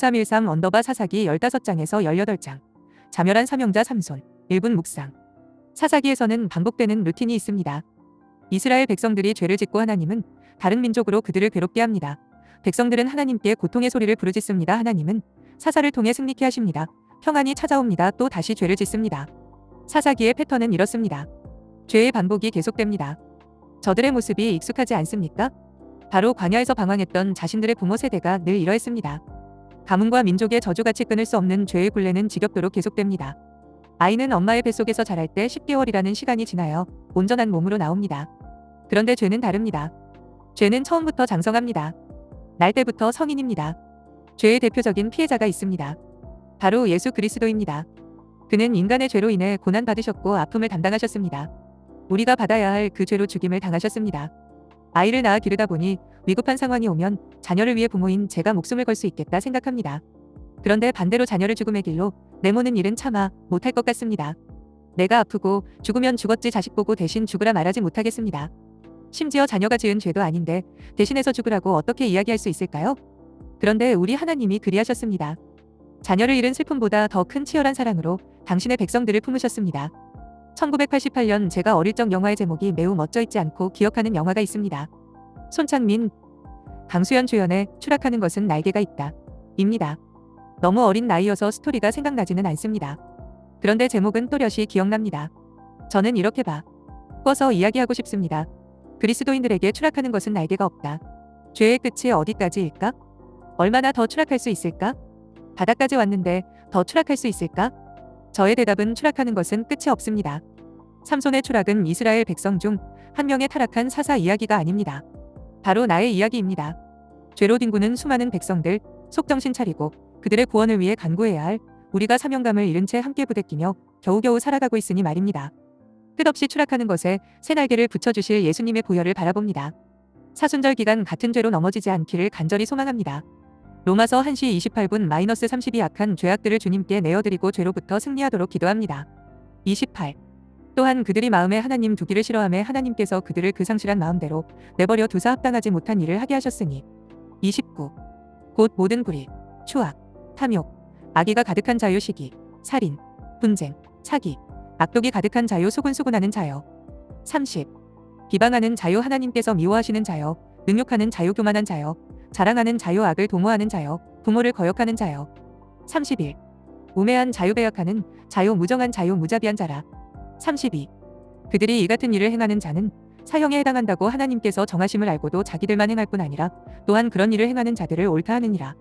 6313 언더바 사사기 15장에서 18장. 자멸한 사명자 삼손. 1분 묵상. 사사기에서는 반복되는 루틴이 있습니다. 이스라엘 백성들이 죄를 짓고 하나님은 다른 민족으로 그들을 괴롭게 합니다. 백성들은 하나님께 고통의 소리를 부르짖습니다. 하나님은 사사를 통해 승리케 하십니다. 평안이 찾아옵니다. 또 다시 죄를 짓습니다. 사사기의 패턴은 이렇습니다. 죄의 반복이 계속됩니다. 저들의 모습이 익숙하지 않습니까? 바로 광야에서 방황했던 자신들의 부모 세대가 늘 이러했습니다. 가문과 민족의 저주같이 끊을 수 없는 죄의 굴레는 지겹도록 계속됩니다. 아이는 엄마의 뱃속에서 자랄 때 10개월이라는 시간이 지나요 온전한 몸으로 나옵니다. 그런데 죄는 다릅니다. 죄는 처음부터 장성합니다. 날 때부터 성인입니다. 죄의 대표적인 피해자가 있습니다. 바로 예수 그리스도입니다. 그는 인간의 죄로 인해 고난 받으셨고 아픔을 담당하셨습니다. 우리가 받아야 할 그 죄로 죽임을 당하셨습니다. 아이를 낳아 기르다 보니 위급한 상황이 오면 자녀를 위해 부모인 제가 목숨을 걸 수 있겠다 생각합니다. 그런데 반대로 자녀를 죽음의 길로 내모는 일은 차마 못할 것 같습니다. 내가 아프고 죽으면 죽었지 자식 보고 대신 죽으라 말하지 못하겠습니다. 심지어 자녀가 지은 죄도 아닌데 대신해서 죽으라고 어떻게 이야기할 수 있을까요? 그런데 우리 하나님이 그리하셨습니다. 자녀를 잃은 슬픔보다 더 큰 치열한 사랑으로 당신의 백성들을 품으셨습니다. 1988년 제가 어릴 적 영화의 제목이 매우 멋져 있지 않고 기억하는 영화가 있습니다. 손창민, 강수연 주연의 추락하는 것은 날개가 있다. 입니다. 너무 어린 나이여서 스토리가 생각나지는 않습니다. 그런데 제목은 또렷이 기억납니다. 저는 이렇게 봐. 꿔서 이야기하고 싶습니다. 그리스도인들에게 추락하는 것은 날개가 없다. 죄의 끝이 어디까지일까? 얼마나 더 추락할 수 있을까? 바닥까지 왔는데 더 추락할 수 있을까? 저의 대답은 추락하는 것은 끝이 없습니다. 삼손의 추락은 이스라엘 백성 중 한 명의 타락한 사사 이야기가 아닙니다. 바로 나의 이야기입니다. 죄로 뒹구는 수많은 백성들, 속정신 차리고 그들의 구원을 위해 간구해야 할 우리가 사명감을 잃은 채 함께 부대끼며 겨우겨우 살아가고 있으니 말입니다. 끝없이 추락하는 것에 새 날개를 붙여주실 예수님의 보혈을 바라봅니다. 사순절 기간 같은 죄로 넘어지지 않기를 간절히 소망합니다. 로마서 1시 28분 마이너스 32 악한 죄악들을 주님께 내어드리고 죄로부터 승리하도록 기도합니다. 28. 또한 그들이 마음에 하나님 두기를 싫어함에 하나님께서 그들을 그 상실한 마음대로 내버려 두사 합당하지 못한 일을 하게 하셨으니 29. 곧 모든 불의, 추악, 탐욕, 악의가 가득한 자요 시기, 살인, 분쟁, 사기, 악독이 가득한 자요 수군수군하는 자요 30. 비방하는 자요 하나님께서 미워하시는 자요 능욕하는 자요 교만한 자요 자랑하는 자요 악을 도모하는 자요 부모를 거역하는 자요 31. 우매한 자요 배역하는 자요 무정한 자요 무자비한 자라 32. 그들이 이 같은 일을 행하는 자는 사형에 해당한다고 하나님께서 정하심을 알고도 자기들만 행할 뿐 아니라 또한 그런 일을 행하는 자들을 옳다 하느니라.